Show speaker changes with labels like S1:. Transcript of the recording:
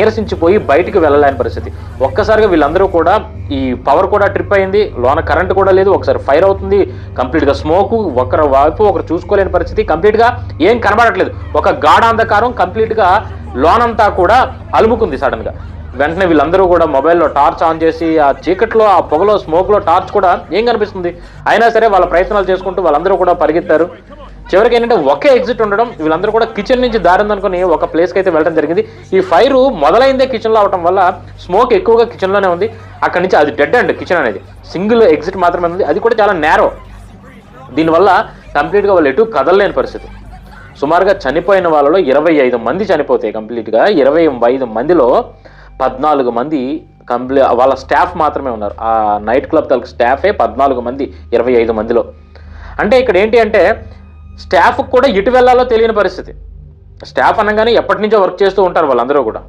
S1: నీరసించిపోయి బయటికి వెళ్ళలేని పరిస్థితి. ఒక్కసారిగా వీళ్ళందరూ కూడా ఈ పవర్ కూడా ట్రిప్ అయింది. లోన కరెంట్ కూడా లేదు. ఒకసారి ఫైర్ అవుతుంది. కంప్లీట్గా స్మోక్ ఒకరి వైపు ఒకరు చూసుకోలేని పరిస్థితి. కంప్లీట్గా ఏం కనబడట్లేదు. ఒక గాఢాంధకారం కంప్లీట్గా లోనంతా కూడా అలుముకుంది సడన్గా వెంటనే వీళ్ళందరూ కూడా మొబైల్లో టార్చ్ ఆన్ చేసి ఆ చీకట్లో ఆ పొగలో స్మోక్లో టార్చ్ కూడా ఏం కనిపిస్తుంది? అయినా సరే వాళ్ళ ప్రయత్నాలు చేసుకుంటూ వాళ్ళందరూ కూడా పరిగెత్తారు. చివరికి ఏంటంటే ఒకే ఎగ్జిట్ ఉండడం వీళ్ళందరూ కూడా కిచెన్ నుంచి దారిందనుకుని ఒక ప్లేస్కి అయితే వెళ్ళడం జరిగింది. ఈ ఫైర్ మొదలైందే కిచెన్లో అవడం వల్ల స్మోక్ ఎక్కువగా కిచెన్లోనే ఉంది. అక్కడి నుంచి అది డెడ్ అండ్ కిచెన్ అనేది. సింగిల్ ఎగ్జిట్ మాత్రమే ఉంది. అది కూడా చాలా నేరో దీనివల్ల కంప్లీట్గా వాళ్ళు ఎటు కదలలేని పరిస్థితి. సుమారుగా చనిపోయిన వాళ్ళలో ఇరవై ఐదు మంది చనిపోతాయి కంప్లీట్గా ఇరవై ఐదు మందిలో పద్నాలుగు మంది కంప్లీ వాళ్ళ స్టాఫ్ మాత్రమే ఉన్నారు. ఆ నైట్ క్లబ్ తలకు స్టాఫే పద్నాలుగు మంది ఇరవై ఐదు మందిలో. అంటే ఇక్కడ ఏంటి అంటే స్టాఫ్ కూడా ఇటు వెళ్ళాలో తెలియని పరిస్థితి. స్టాఫ్ అనగానే ఎప్పటి నుంచో వర్క్ చేస్తూ ఉంటారు వాళ్ళందరూ కూడా.